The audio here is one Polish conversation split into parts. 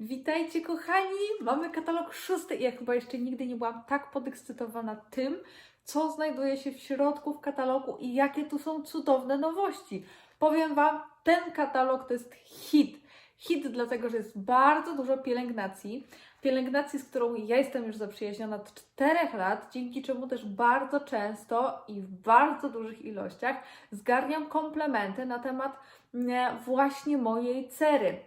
Witajcie kochani! Mamy katalog szósty i ja chyba jeszcze nigdy nie byłam tak podekscytowana tym, co znajduje się w środku w katalogu i jakie tu są cudowne nowości. Powiem Wam, ten katalog to jest hit. Hit dlatego, że jest bardzo dużo pielęgnacji. Pielęgnacji, z którą ja jestem już zaprzyjaźniona od 4 lat, dzięki czemu też bardzo często i w bardzo dużych ilościach zgarniam komplementy na temat mm, właśnie mojej cery,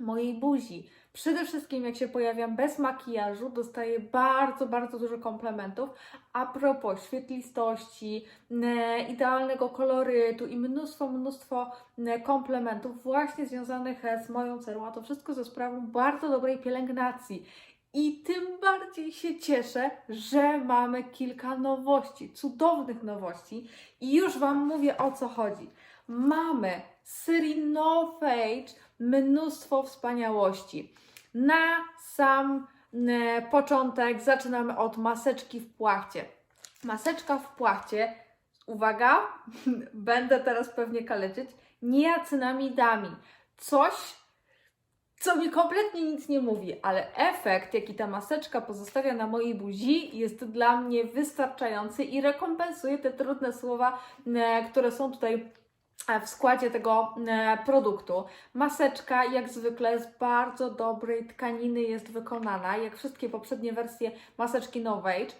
mojej buzi. Przede wszystkim, jak się pojawiam bez makijażu, dostaję bardzo, bardzo dużo komplementów a propos świetlistości, idealnego kolorytu i mnóstwo, mnóstwo komplementów właśnie związanych e, z moją cerą, a to wszystko ze sprawą bardzo dobrej pielęgnacji. I tym bardziej się cieszę, że mamy kilka nowości, cudownych nowości i już Wam mówię o co chodzi. Mamy z serii No Fage mnóstwo wspaniałości. Na sam e, początek zaczynamy od maseczki w płachcie. Maseczka w płachcie, uwaga, będę teraz pewnie kaleczyć, niacinamidami. Coś, co mi kompletnie nic nie mówi, ale efekt, jaki ta maseczka pozostawia na mojej buzi, jest dla mnie wystarczający i rekompensuje te trudne słowa, e, które są tutaj w składzie tego e, produktu. Maseczka jak zwykle z bardzo dobrej tkaniny jest wykonana, jak wszystkie poprzednie wersje maseczki Novage.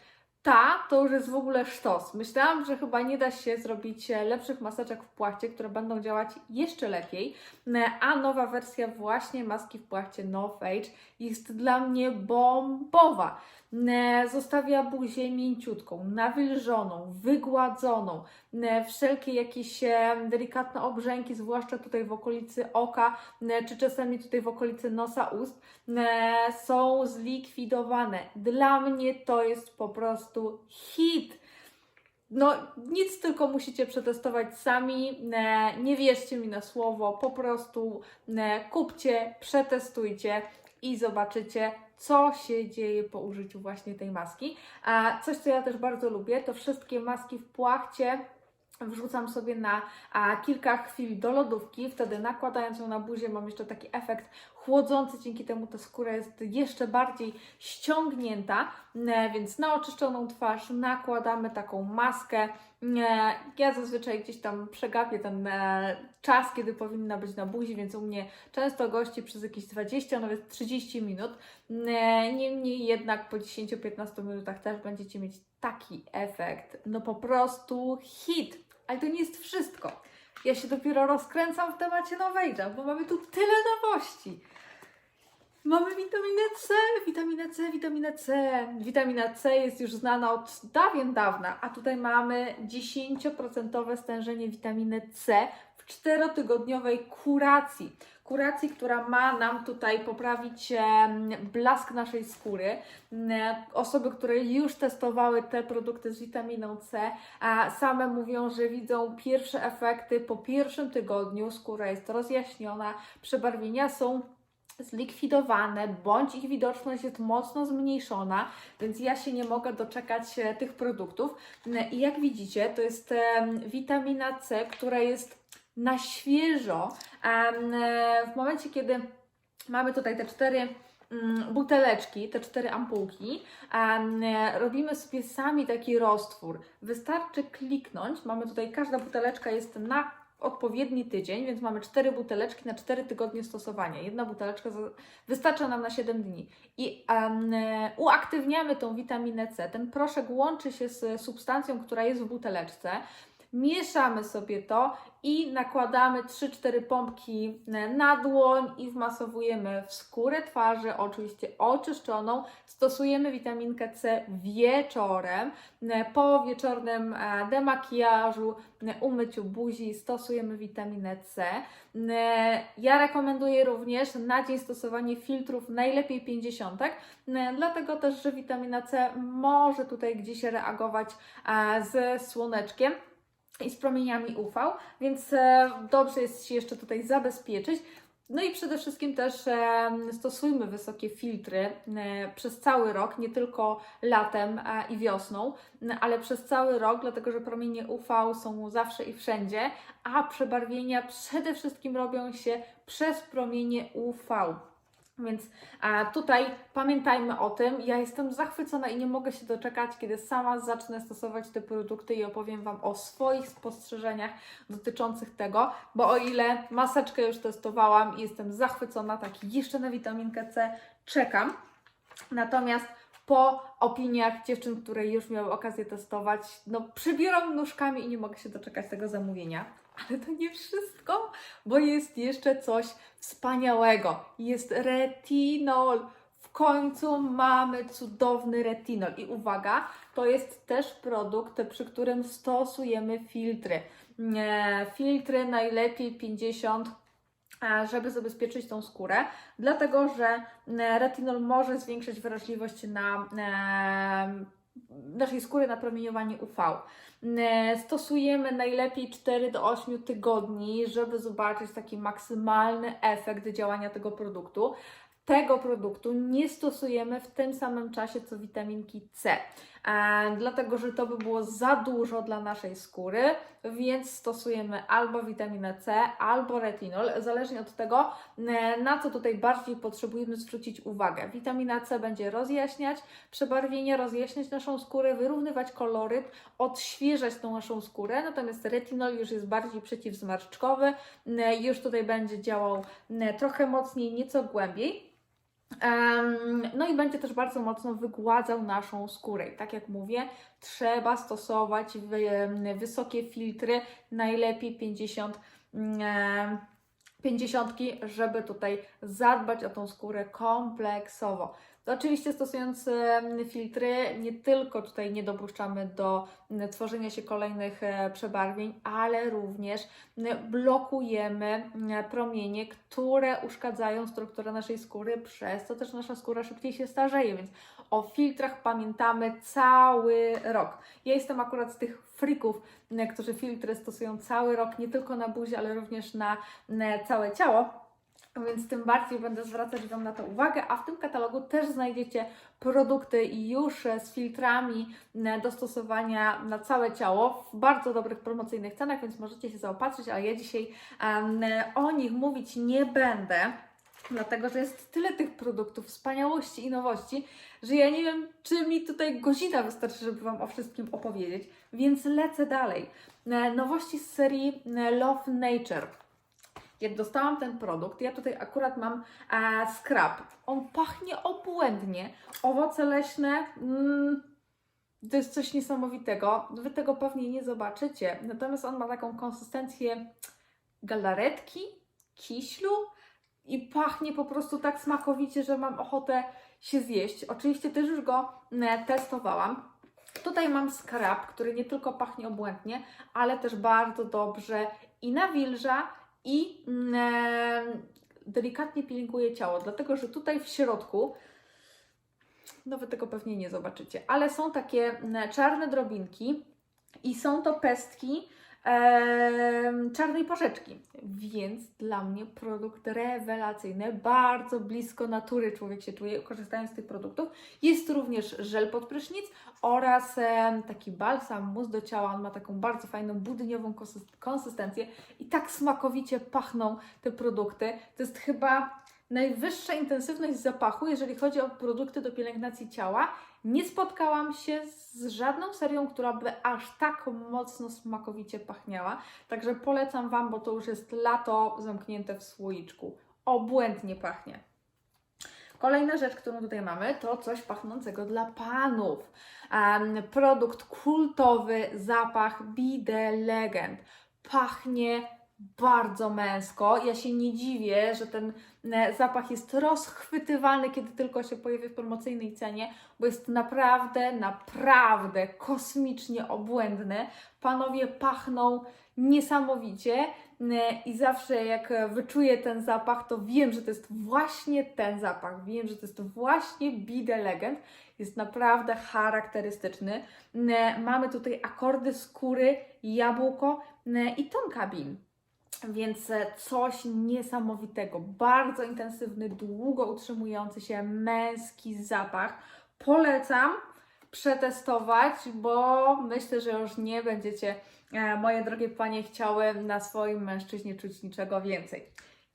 Ta to już jest w ogóle sztos. Myślałam, że chyba nie da się zrobić e, lepszych maseczek w płachcie, które będą działać jeszcze lepiej, E, a nowa wersja właśnie maski w płachcie No Fage jest dla mnie bombowa. Zostawia buzię mięciutką, nawilżoną, wygładzoną, wszelkie jakieś e, delikatne obrzęki, zwłaszcza tutaj w okolicy oka, czy czasami tutaj w okolicy nosa, ust, są zlikwidowane. Dla mnie to jest po prostu hit. No, nic tylko musicie przetestować sami. Nie wierzcie mi na słowo, po prostu kupcie, przetestujcie i zobaczycie, co się dzieje po użyciu właśnie tej maski. A coś, co ja też bardzo lubię, to wszystkie maski w płachcie wrzucam sobie na a, kilka chwil do lodówki, wtedy nakładając ją na buzię mam jeszcze taki efekt chłodzący, dzięki temu ta skóra jest jeszcze bardziej ściągnięta, e, więc na oczyszczoną twarz nakładamy taką maskę. Ja zazwyczaj gdzieś tam przegapię ten e, czas, kiedy powinna być na buzi, więc u mnie często gości przez jakieś 20, nawet 30 minut. E, Niemniej jednak po 10-15 minutach też będziecie mieć taki efekt. No po prostu hit. Ale to nie jest wszystko. Ja się dopiero rozkręcam w temacie Nowage'a, bo mamy tu tyle nowości. Mamy witaminę C, witaminę C, witaminę C. Witamina C jest już znana od dawien dawna, a tutaj mamy 10% stężenie witaminy C w czterotygodniowej kuracji. Kuracji, która ma nam tutaj poprawić blask naszej skóry. Mm, Osoby, które już testowały te produkty z witaminą C, same mówią, że widzą pierwsze efekty po pierwszym tygodniu. Skóra jest rozjaśniona, przebarwienia są zlikwidowane, bądź ich widoczność jest mocno zmniejszona, więc ja się nie mogę doczekać e, tych produktów. Mm, I jak widzicie, to jest witamina C, która jest na świeżo. E, W momencie, kiedy mamy tutaj te cztery mm, buteleczki, te cztery ampułki, e, robimy sobie sami taki roztwór. Wystarczy kliknąć, mamy tutaj, każda buteleczka jest na odpowiedni tydzień, więc mamy cztery buteleczki na cztery tygodnie stosowania. Jedna buteleczka za- wystarcza nam na 7 dni. I e, uaktywniamy tą witaminę C. Ten proszek łączy się z substancją, która jest w buteleczce. Mieszamy sobie to i nakładamy 3-4 pompki e, na dłoń i wmasowujemy w skórę twarzy, oczywiście oczyszczoną. Stosujemy witaminkę C wieczorem. E, Po wieczornym e, demakijażu, umyciu buzi stosujemy witaminę C. Ja rekomenduję również na dzień stosowanie filtrów najlepiej 50, e, dlatego też, że witamina C może tutaj gdzieś reagować ze słoneczkiem i z promieniami UV, więc e, dobrze jest się jeszcze tutaj zabezpieczyć. No i przede wszystkim też e, stosujmy wysokie filtry e, przez cały rok, nie tylko latem i wiosną, ale przez cały rok, dlatego że promienie UV są zawsze i wszędzie, a przebarwienia przede wszystkim robią się przez promienie UV. Więc tutaj pamiętajmy o tym. Ja jestem zachwycona i nie mogę się doczekać, kiedy sama zacznę stosować te produkty i opowiem Wam o swoich spostrzeżeniach dotyczących tego, bo o ile maseczkę już testowałam i jestem zachwycona, tak jeszcze na witaminkę C czekam. Natomiast po opiniach dziewczyn, które już miały okazję testować, no przybieram nóżkami i nie mogę się doczekać tego zamówienia. Ale to nie wszystko, bo jest jeszcze coś wspaniałego. Jest retinol. W końcu mamy cudowny retinol. I uwaga, to jest też produkt, przy którym stosujemy filtry. Filtry najlepiej 50 e, żeby zabezpieczyć tą skórę, dlatego że e, retinol może zwiększyć wrażliwość na e, naszej skóry na promieniowanie UV. Stosujemy najlepiej 4 do 8 tygodni, żeby zobaczyć taki maksymalny efekt działania tego produktu. Tego produktu nie stosujemy w tym samym czasie co witaminki C, dlatego że to by było za dużo dla naszej skóry, więc stosujemy albo witaminę C, albo retinol, zależnie od tego, e, na co tutaj bardziej potrzebujemy zwrócić uwagę. Witamina C będzie rozjaśniać przebarwienie, rozjaśniać naszą skórę, wyrównywać koloryt, odświeżać tą naszą skórę, natomiast retinol już jest bardziej przeciwzmarszczkowy, e, już tutaj będzie działał e, trochę mocniej, nieco głębiej. No i będzie też bardzo mocno wygładzał naszą skórę. I tak jak mówię, trzeba stosować wysokie filtry, najlepiej 50, em, 50, żeby tutaj zadbać o tą skórę kompleksowo. To oczywiście stosując filtry, nie tylko tutaj nie dopuszczamy do tworzenia się kolejnych e, przebarwień, ale również blokujemy promienie, które uszkadzają strukturę naszej skóry, przez co też nasza skóra szybciej się starzeje, więc o filtrach pamiętamy cały rok. Ja jestem akurat z tych frików, którzy filtry stosują cały rok, nie tylko na buzię, ale również na całe ciało. Więc tym bardziej będę zwracać Wam na to uwagę, a w tym katalogu też znajdziecie produkty już e, z filtrami m, do stosowania na całe ciało w bardzo dobrych promocyjnych cenach, więc możecie się zaopatrzyć, ale ja dzisiaj o nich mówić nie będę. Dlatego, że jest tyle tych produktów, wspaniałości i nowości, że ja nie wiem, czy mi tutaj godzina wystarczy, żeby Wam o wszystkim opowiedzieć, więc lecę dalej. E, Nowości z serii e, Love Nature. Jak dostałam ten produkt, ja tutaj akurat mam e, scrub. On pachnie obłędnie. Owoce leśne, mm, to jest coś niesamowitego. Wy tego pewnie nie zobaczycie. Natomiast on ma taką konsystencję galaretki, kiślu i pachnie po prostu tak smakowicie, że mam ochotę się zjeść. Oczywiście też już go e, testowałam. Tutaj mam scrub, który nie tylko pachnie obłędnie, ale też bardzo dobrze i nawilża, i mm, e, delikatnie pilinguje ciało, dlatego że tutaj w środku, no wy tego pewnie nie zobaczycie, ale są takie mm, czarne drobinki i są to pestki czarnej porzeczki, więc dla mnie produkt rewelacyjny, bardzo blisko natury człowiek się czuje korzystając z tych produktów. Jest również żel pod prysznic oraz taki balsam, mus do ciała, on ma taką bardzo fajną budyniową konsys- konsystencję i tak smakowicie pachną te produkty. To jest chyba najwyższa intensywność zapachu, jeżeli chodzi o produkty do pielęgnacji ciała. Nie spotkałam się z żadną serią, która by aż tak mocno smakowicie pachniała. Także polecam Wam, bo to już jest lato zamknięte w słoiczku. Obłędnie pachnie. Kolejna rzecz, którą tutaj mamy, to coś pachnącego dla panów. Em, produkt kultowy, zapach The Legend. Pachnie bardzo męsko. Ja się nie dziwię, że ten e, zapach jest rozchwytywany, kiedy tylko się pojawi w promocyjnej cenie, bo jest naprawdę, naprawdę kosmicznie obłędny. Panowie pachną niesamowicie e, i zawsze jak wyczuję ten zapach, to wiem, że to jest właśnie ten zapach. Wiem, że to jest właśnie The Legend. Jest naprawdę charakterystyczny. E, Mamy tutaj akordy skóry, jabłko i tonkabin. Więc e, coś niesamowitego, bardzo intensywny, długo utrzymujący się męski zapach. Polecam przetestować, bo myślę, że już nie będziecie, e, moje drogie panie, chciały na swoim mężczyźnie czuć niczego więcej.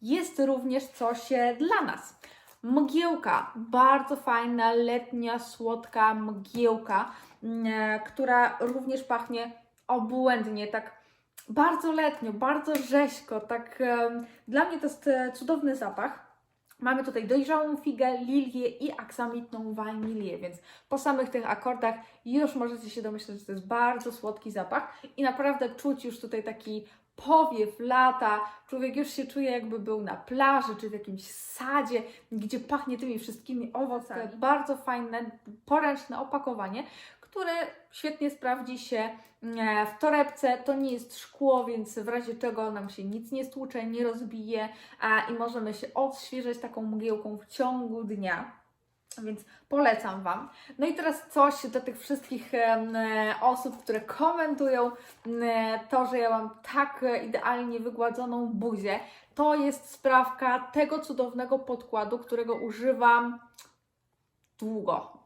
Jest również coś e, dla nas. mgiełka, bardzo fajna, letnia, słodka mgiełka, mm, która również pachnie obłędnie, tak bardzo letnio, bardzo rzeźko, tak dla mnie to jest e, cudowny zapach. Mamy tutaj dojrzałą figę, lilię i aksamitną wanilię, więc po samych tych akordach już możecie się domyśleć, że to jest bardzo słodki zapach i naprawdę czuć już tutaj taki powiew lata. Człowiek już się czuje, jakby był na plaży czy w jakimś sadzie, gdzie pachnie tymi wszystkimi owocami. Bardzo fajne, poręczne opakowanie, które świetnie sprawdzi się e, w torebce. To nie jest szkło, więc w razie czego nam się nic nie stłucze, nie rozbije a, i możemy się odświeżać taką mgiełką w ciągu dnia. Więc polecam Wam. No i teraz coś do tych wszystkich e, osób, które komentują e, to, że ja mam tak idealnie wygładzoną buzię. To jest sprawka tego cudownego podkładu, którego używam długo.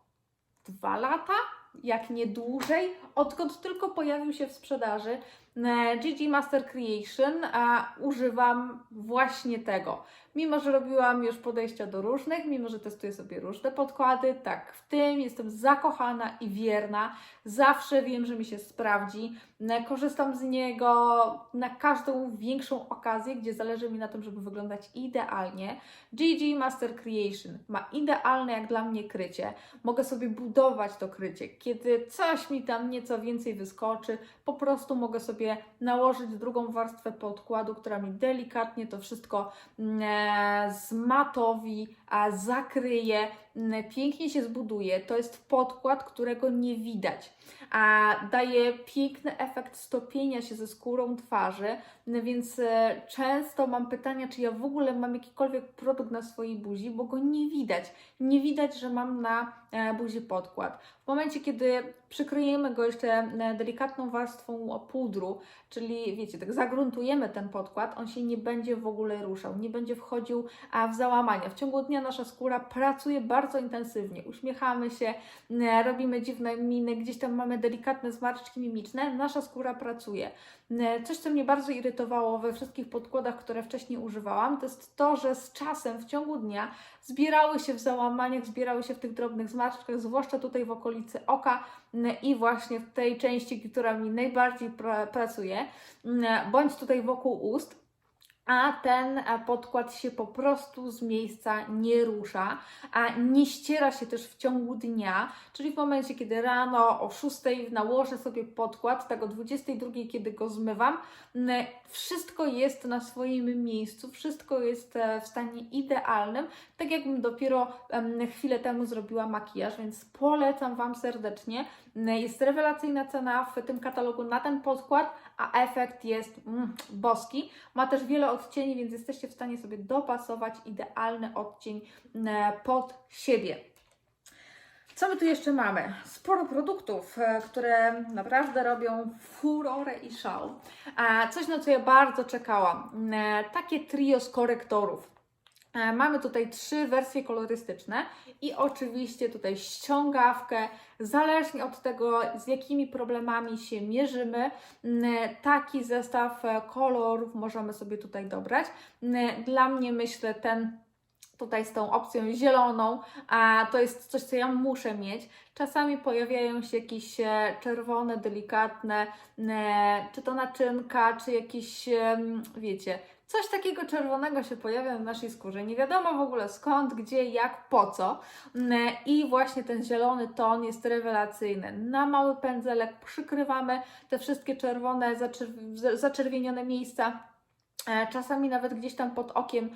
Dwa lata? Jak nie dłużej, odkąd tylko pojawił się w sprzedaży e, GG Master Creation, a używam właśnie tego. Mimo, że robiłam już podejścia do różnych, mimo, że testuję sobie różne podkłady, tak w tym jestem zakochana i wierna. Zawsze wiem, że mi się sprawdzi. E, Korzystam z niego na każdą większą okazję, gdzie zależy mi na tym, żeby wyglądać idealnie. GG Master Creation ma idealne jak dla mnie krycie. Mogę sobie budować to krycie. Kiedy coś mi tam nieco więcej wyskoczy, po prostu mogę sobie nałożyć drugą warstwę podkładu, która mi delikatnie to wszystko e, zmatowi, a zakryje, mm, pięknie się zbuduje. To jest podkład, którego nie widać, a daje piękny efekt stopienia się ze skórą twarzy, no więc e, często mam pytania, czy ja w ogóle mam jakikolwiek produkt na swojej buzi, bo go nie widać. Nie widać, że mam na e, buzi podkład. W momencie, kiedy przykryjemy go jeszcze e, delikatną warstwą pudru, czyli wiecie, tak zagruntujemy ten podkład, on się nie będzie w ogóle ruszał, nie będzie wchodził w załamania. W ciągu dnia nasza skóra pracuje bardzo intensywnie, uśmiechamy się, e, robimy dziwne miny, gdzieś tam mamy delikatne zmarszczki mimiczne, nasza skóra pracuje. E, Coś, co mnie bardzo irytowało we wszystkich podkładach, które wcześniej używałam, to jest to, że z czasem w ciągu dnia zbierały się w załamaniach, zbierały się w tych drobnych zmarszczkach, zwłaszcza tutaj w okolicy oka i właśnie w tej części, która mi najbardziej pra pracuje, bądź tutaj wokół ust a ten e, podkład się po prostu z miejsca nie rusza, a nie ściera się też w ciągu dnia, czyli w momencie, kiedy rano o 6 nałożę sobie podkład, tak o 22, kiedy go zmywam, wszystko jest na swoim miejscu, wszystko jest e, w stanie idealnym, tak jakbym dopiero chwilę temu zrobiła makijaż, więc polecam Wam serdecznie. Jest rewelacyjna cena w tym katalogu na ten podkład, a efekt jest mm, boski. Ma też wiele odcieni, więc jesteście w stanie sobie dopasować idealny odcień e, pod siebie. Co my tu jeszcze mamy? Sporo produktów, e, które naprawdę robią furorę i szał. E, Coś, na co ja bardzo czekałam. Takie trio z korektorów. E, Mamy tutaj trzy wersje kolorystyczne i oczywiście tutaj ściągawkę, zależnie od tego, z jakimi problemami się mierzymy, taki zestaw kolorów możemy sobie tutaj dobrać. Dla mnie myślę ten tutaj z tą opcją zieloną, a to jest coś, co ja muszę mieć. Czasami pojawiają się jakieś e, czerwone, delikatne, e, czy to naczynka, czy jakieś, wiecie, coś takiego czerwonego się pojawia na naszej skórze. Nie wiadomo w ogóle skąd, gdzie, jak, po co. Mm, I właśnie ten zielony ton jest rewelacyjny. Na mały pędzelek przykrywamy te wszystkie czerwone, zaczerw- zaczerwienione miejsca. E, Czasami nawet gdzieś tam pod okiem,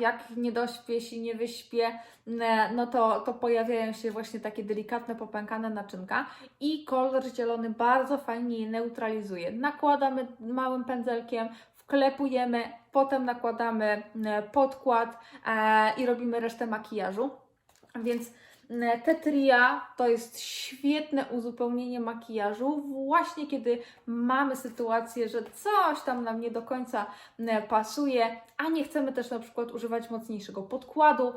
jak nie dośpię się, nie wyśpię, n- no to, to pojawiają się właśnie takie delikatne, popękane naczynka i kolor zielony bardzo fajnie je neutralizuje. Nakładamy małym pędzelkiem, wklepujemy, potem nakładamy n- podkład e, i robimy resztę makijażu. Więc Mm, Tetria to jest świetne uzupełnienie makijażu, właśnie kiedy mamy sytuację, że coś tam nam nie do końca mm, pasuje, a nie chcemy też na przykład używać mocniejszego podkładu.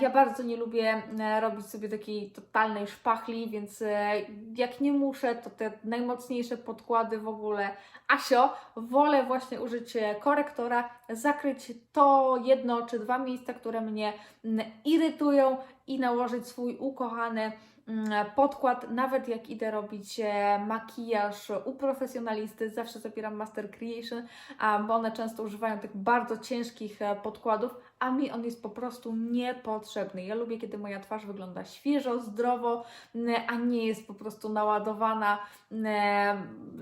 Ja bardzo nie lubię mm, robić sobie takiej totalnej szpachli, więc e, jak nie muszę, to te najmocniejsze podkłady w ogóle Asio, wolę właśnie użyć e, korektora, zakryć to jedno czy dwa miejsca, które mnie irytują i nałożyć swój ukochany mm, podkład. Nawet jak idę robić e, makijaż u profesjonalisty, zawsze zabieram Master Creation, bo one często używają tych bardzo ciężkich e, podkładów, a mi on jest po prostu niepotrzebny. Ja lubię, kiedy moja twarz wygląda świeżo, zdrowo, m, a nie jest po prostu naładowana m,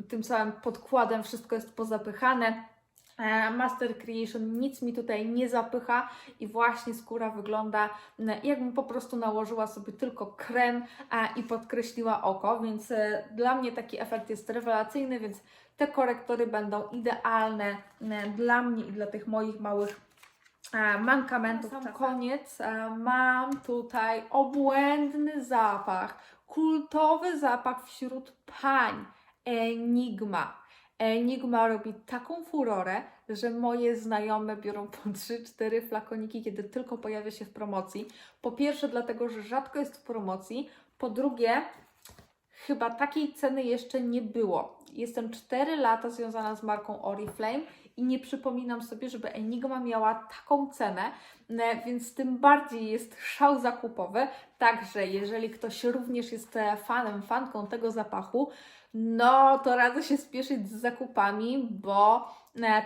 tym samym podkładem, wszystko jest pozapychane. E, Master Creation nic mi tutaj nie zapycha i właśnie skóra wygląda jakbym po prostu nałożyła sobie tylko krem a, i podkreśliła oko, więc e, dla mnie taki efekt jest rewelacyjny, więc te korektory będą idealne dla mnie i dla tych moich małych e, mankamentów. Na sam koniec e, mam tutaj obłędny zapach, kultowy zapach wśród pań, Enigma. Enigma robi taką furorę, że moje znajome biorą po 3-4 flakoniki, kiedy tylko pojawia się w promocji. Po pierwsze, dlatego, że rzadko jest w promocji. Po drugie, chyba takiej ceny jeszcze nie było. Jestem 4 lata związana z marką Oriflame i nie przypominam sobie, żeby Enigma miała taką cenę, więc tym bardziej jest szał zakupowy. Także jeżeli ktoś również jest fanem, fanką tego zapachu, no to radzę się spieszyć z zakupami, bo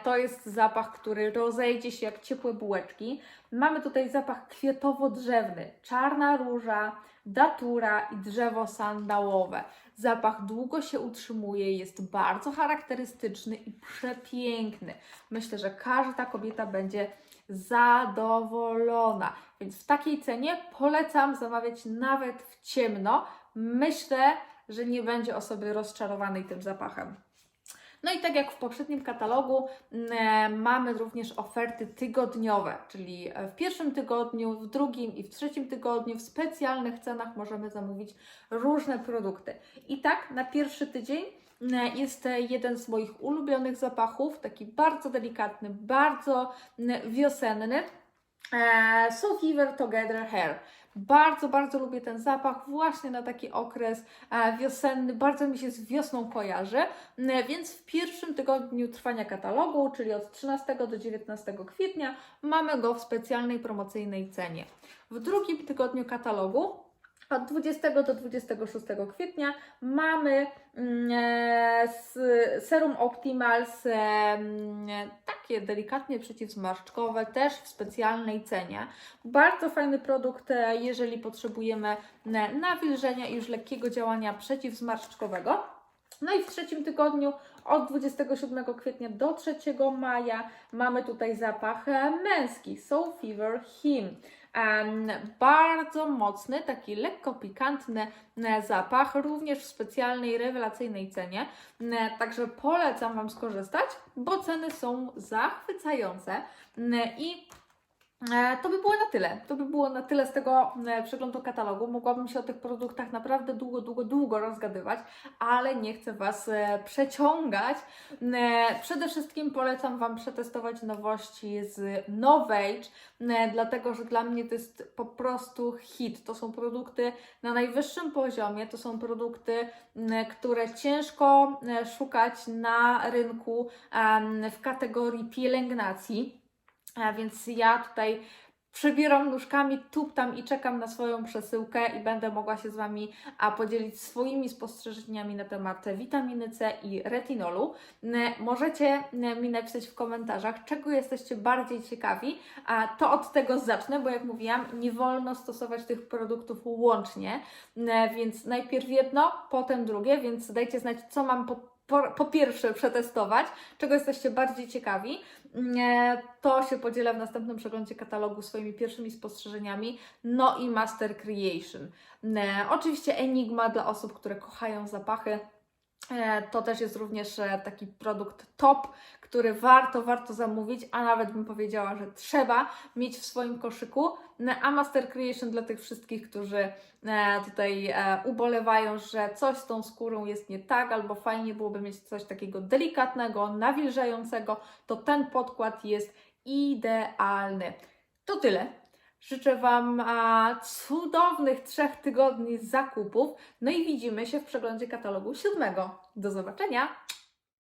to jest zapach, który rozejdzie się jak ciepłe bułeczki. Mamy tutaj zapach kwiatowo-drzewny, czarna róża, datura i drzewo sandałowe. Zapach długo się utrzymuje, jest bardzo charakterystyczny i przepiękny. Myślę, że każda kobieta będzie zadowolona. Więc w takiej cenie polecam zamawiać nawet w ciemno. Myślę, że nie będzie osoby rozczarowanej tym zapachem. No i tak jak w poprzednim katalogu, e, mamy również oferty tygodniowe, czyli e, w pierwszym tygodniu, w drugim i w trzecim tygodniu w specjalnych cenach możemy zamówić różne produkty. I tak na pierwszy tydzień e, jest jeden z moich ulubionych zapachów, taki bardzo delikatny, bardzo m, wiosenny. E, So Fever Together Hair. Bardzo, bardzo lubię ten zapach właśnie na taki okres e, wiosenny. Bardzo mi się z wiosną kojarzy. E, Więc w pierwszym tygodniu trwania katalogu, czyli od 13 do 19 kwietnia, mamy go w specjalnej promocyjnej cenie. W drugim tygodniu katalogu od 20 do 26 kwietnia mamy mm, e, serum Optimals, e, takie delikatnie przeciwzmarszczkowe, też w specjalnej cenie. Bardzo fajny produkt, e, jeżeli potrzebujemy nawilżenia i już lekkiego działania przeciwzmarszczkowego. No i w trzecim tygodniu od 27 kwietnia do 3 maja mamy tutaj zapach męski Soul Fever Him. Bardzo mocny, taki lekko pikantny e, zapach, również w specjalnej, rewelacyjnej cenie. E, Także polecam Wam skorzystać, bo ceny są zachwycające E, i To by było na tyle. To by było na tyle z tego e, przeglądu katalogu. Mogłabym się o tych produktach naprawdę długo, długo, długo rozgadywać, ale nie chcę Was e, przeciągać. E, Przede wszystkim polecam Wam przetestować nowości z Novage, e, dlatego że dla mnie to jest po prostu hit. To są produkty na najwyższym poziomie, to są produkty, które ciężko e, szukać na rynku w kategorii pielęgnacji. Więc ja tutaj przebieram nóżkami, tuptam i czekam na swoją przesyłkę i będę mogła się z Wami podzielić swoimi spostrzeżeniami na temat witaminy C i retinolu. Możecie mi napisać w komentarzach, czego jesteście bardziej ciekawi, a to od tego zacznę, bo jak mówiłam, nie wolno stosować tych produktów łącznie, więc najpierw jedno, potem drugie, więc dajcie znać, co mam po, po, po pierwsze przetestować, czego jesteście bardziej ciekawi. To się podzielę w następnym przeglądzie katalogu swoimi pierwszymi spostrzeżeniami. No i Master Creation. Nie, oczywiście Enigma dla osób, które kochają zapachy. E, To też jest również e, taki produkt top, który warto, warto zamówić, a nawet bym powiedziała, że trzeba mieć w swoim koszyku. No, A Master Creation dla tych wszystkich, którzy e, tutaj ubolewają, że coś z tą skórą jest nie tak, albo fajnie byłoby mieć coś takiego delikatnego, nawilżającego, to ten podkład jest idealny. To tyle. Życzę Wam cudownych trzech tygodni zakupów. No i widzimy się w przeglądzie katalogu siódmego. Do zobaczenia!